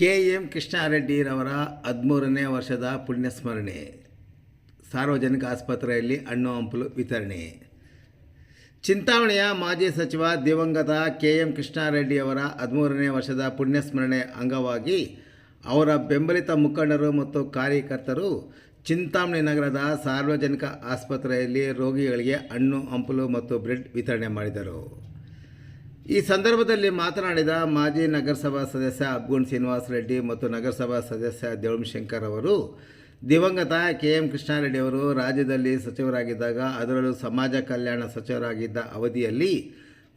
K M ಕೃಷ್ಣಾರೆಡ್ಡಿರವರ ಹದಿಮೂರನೇ ವರ್ಷದ ಪುಣ್ಯಸ್ಮರಣೆ. ಸಾರ್ವಜನಿಕ ಆಸ್ಪತ್ರೆಯಲ್ಲಿ ಹಣ್ಣು ಹಂಪಲು ವಿತರಣೆ. ಚಿಂತಾಮಣಿಯ ಮಾಜಿ ಸಚಿವ ದಿವಂಗತ ಕೆ ಎಂ ಕೃಷ್ಣಾರೆಡ್ಡಿಯವರ ಹದಿಮೂರನೇ ವರ್ಷದ ಪುಣ್ಯಸ್ಮರಣೆ ಅಂಗವಾಗಿ ಅವರ ಬೆಂಬಲಿತ ಮುಖಂಡರು ಮತ್ತು ಕಾರ್ಯಕರ್ತರು ಚಿಂತಾಮಣಿ ನಗರದ ಸಾರ್ವಜನಿಕ ಆಸ್ಪತ್ರೆಯಲ್ಲಿ ರೋಗಿಗಳಿಗೆ ಹಣ್ಣು, ಹಂಪಲು ಮತ್ತು ಬ್ರೆಡ್ ವಿತರಣೆ ಮಾಡಿದರು. ಈ ಸಂದರ್ಭದಲ್ಲಿ ಮಾತನಾಡಿದ ಮಾಜಿ ನಗರಸಭಾ ಸದಸ್ಯ ಅಬ್ಗುಣ್ ಶ್ರೀನಿವಾಸ ರೆಡ್ಡಿ ಮತ್ತು ನಗರಸಭಾ ಸದಸ್ಯ ದೇವಂ ಶಂಕರ್ ಅವರು, ದಿವಂಗತ ಕೆ ಎಂ ಕೃಷ್ಣಾರೆಡ್ಡಿ ಅವರು ರಾಜ್ಯದಲ್ಲಿ ಸಚಿವರಾಗಿದ್ದಾಗ, ಅದರಲ್ಲೂ ಸಮಾಜ ಕಲ್ಯಾಣ ಸಚಿವರಾಗಿದ್ದ ಅವಧಿಯಲ್ಲಿ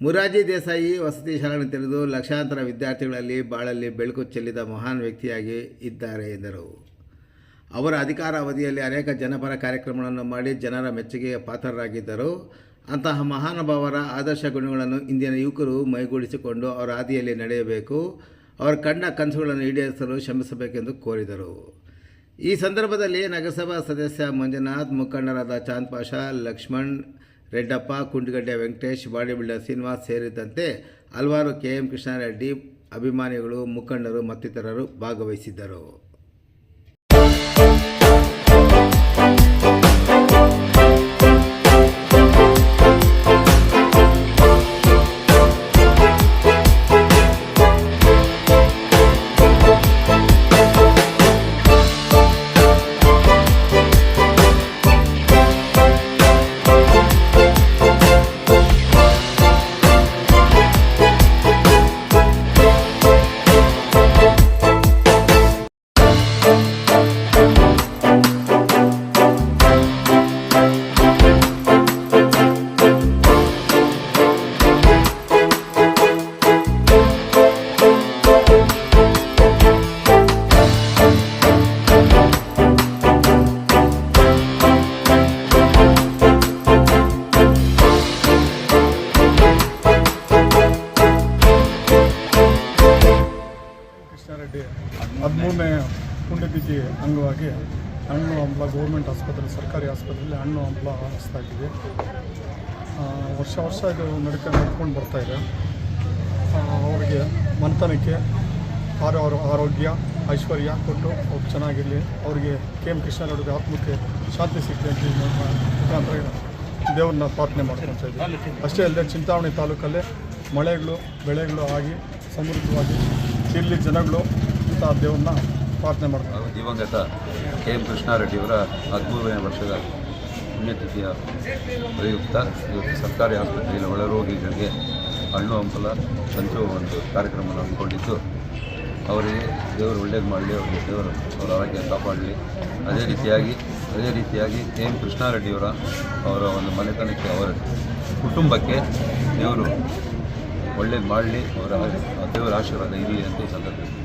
ಮುರಾಜಿ ದೇಸಾಯಿ ವಸತಿ ಶಾಲೆಯನ್ನು ತೆರೆದು ಲಕ್ಷಾಂತರ ವಿದ್ಯಾರ್ಥಿಗಳಲ್ಲಿ ಬಾಳಲ್ಲಿ ಬೆಳಕು ಚೆಲ್ಲಿದ ಮಹಾನ್ ವ್ಯಕ್ತಿಯಾಗಿ ಇದ್ದಾರೆ ಎಂದರು. ಅವರ ಅಧಿಕಾರ ಅವಧಿಯಲ್ಲಿ ಅನೇಕ ಜನಪರ ಕಾರ್ಯಕ್ರಮಗಳನ್ನು ಮಾಡಿ ಜನರ ಮೆಚ್ಚುಗೆಯ ಪಾತ್ರರಾಗಿದ್ದರು. ಅಂತಹ ಮಹಾನುಭಾವರ ಆದರ್ಶ ಗುಣಗಳನ್ನು ಇಂದಿನ ಯುವಕರು ಮೈಗೂಡಿಸಿಕೊಂಡು ಅವರ ಹಾದಿಯಲ್ಲಿ ನಡೆಯಬೇಕು. ಅವರ ಕಣ್ಣ ಕನಸುಗಳನ್ನು ಈಡೇರಿಸಲು ಶ್ರಮಿಸಬೇಕೆಂದು ಕೋರಿದರು. ಈ ಸಂದರ್ಭದಲ್ಲಿ ನಗರಸಭಾ ಸದಸ್ಯ ಮಂಜುನಾಥ್, ಮುಖಂಡರಾದ ಚಾಂದ್ ಪಾಷಾ, ಲಕ್ಷ್ಮಣ್, ರೆಡ್ಡಪ್ಪ, ಕುಂಡಿಗಡ್ಡೆ ವೆಂಕಟೇಶ್ ಬಾಡಿ ಬಿಲ್ಡರ್ ಶ್ರೀನಿವಾಸ್ ಸೇರಿದಂತೆ ಹಲವಾರು ಕೆ ಎಂ ಕೃಷ್ಣಾರೆಡ್ಡಿ ಅಭಿಮಾನಿಗಳು, ಮುಖಂಡರು ಮತ್ತಿತರರು ಭಾಗವಹಿಸಿದ್ದರು. ಕೃಷ್ಣಾರೆಡ್ಡಿ ಹದಿಮೂರನೇ ಪುಣ್ಯತಿಥಿ ಅಂಗವಾಗಿ ಹಣ್ಣು ಹಂಪಲ ಗೌರ್ಮೆಂಟ್ ಆಸ್ಪತ್ರೆ ಸರ್ಕಾರಿ ಆಸ್ಪತ್ರೆಯಲ್ಲಿ ಹಣ್ಣು ಹಂಪಲ ಹಂಚ್ತಾ ಇದ್ದೀವಿ. ವರ್ಷ ವರ್ಷ ಇದು ನಡ್ಕೊಂಡು ನಡ್ಕೊಂಡು ಬರ್ತಾ ಇದೆ. ಆ, ಅವರಿಗೆ ಮನೆತನಕ್ಕೆ ಆರೋ ಆರೋಗ್ಯ ಐಶ್ವರ್ಯ ಕೊಟ್ಟು ಅವ್ರು ಚೆನ್ನಾಗಿರಲಿ. ಅವರಿಗೆ ಕೆ ಎಂ ಕೃಷ್ಣಾರೆಡ್ಡಿ ಆತ್ಮಕ್ಕೆ ಶಾಂತಿ ಸಿಕ್ಕಲಿ ಅಂತ ಮುಖಾಂತರ ದೇವ್ರನ್ನ ಪ್ರಾರ್ಥನೆ ಮಾಡ್ಕೊತಾ ಇದ್ದೀವಿ. ಅಷ್ಟೇ ಅಲ್ಲದೆ ಚಿಂತಾಮಣಿ ತಾಲೂಕಲ್ಲೇ ಮಳೆಗಳು ಬೆಳೆಗಳು ಆಗಿ ಸಮೃದ್ಧವಾಗಿ ಇಲ್ಲಿ ಜನಗಳು ಇಂಥ ದೇವ್ರನ್ನ ಪ್ರಾರ್ಥನೆ ಮಾಡ್ತಾರೆ. ದಿವಂಗತ ಕೆ ಎಂ ಕೃಷ್ಣಾರೆಡ್ಡಿಯವರ ಹದಿಮೂರನೇ ವರ್ಷದ ಪುಣ್ಯತಿಥಿಯ ಪ್ರಯುಕ್ತ ಇವತ್ತು ಸರ್ಕಾರಿ ಆಸ್ಪತ್ರೆಯಲ್ಲಿ ಒಳರೋಗಿಗಳಿಗೆ ಹಣ್ಣು, ಹಂಪಲ ಸಂಚು ಒಂದು ಕಾರ್ಯಕ್ರಮವನ್ನು ಹಮ್ಮಿಕೊಂಡಿದ್ದು, ಅವರಿಗೆ ದೇವರು ಒಳ್ಳೇದು ಮಾಡಲಿ, ಅವರಿಗೆ ದೇವರು ಅವರ ಆರೋಗ್ಯ ಕಾಪಾಡಲಿ. ಅದೇ ರೀತಿಯಾಗಿ ಅದೇ ರೀತಿಯಾಗಿ ಕೆ ಎಂ ಕೃಷ್ಣಾರೆಡ್ಡಿಯವರ ಅವರ ಒಂದು ಮನೆತನಕ್ಕೆ ಅವರ ಕುಟುಂಬಕ್ಕೆ ದೇವರು ಒಳ್ಳೇದು ಮಾಡಲಿ ಅವರ ದೇವರ ಆಶೀರ್ವಾದ ಇರಲಿ ಅಂತ ಸಂದರ್ಭ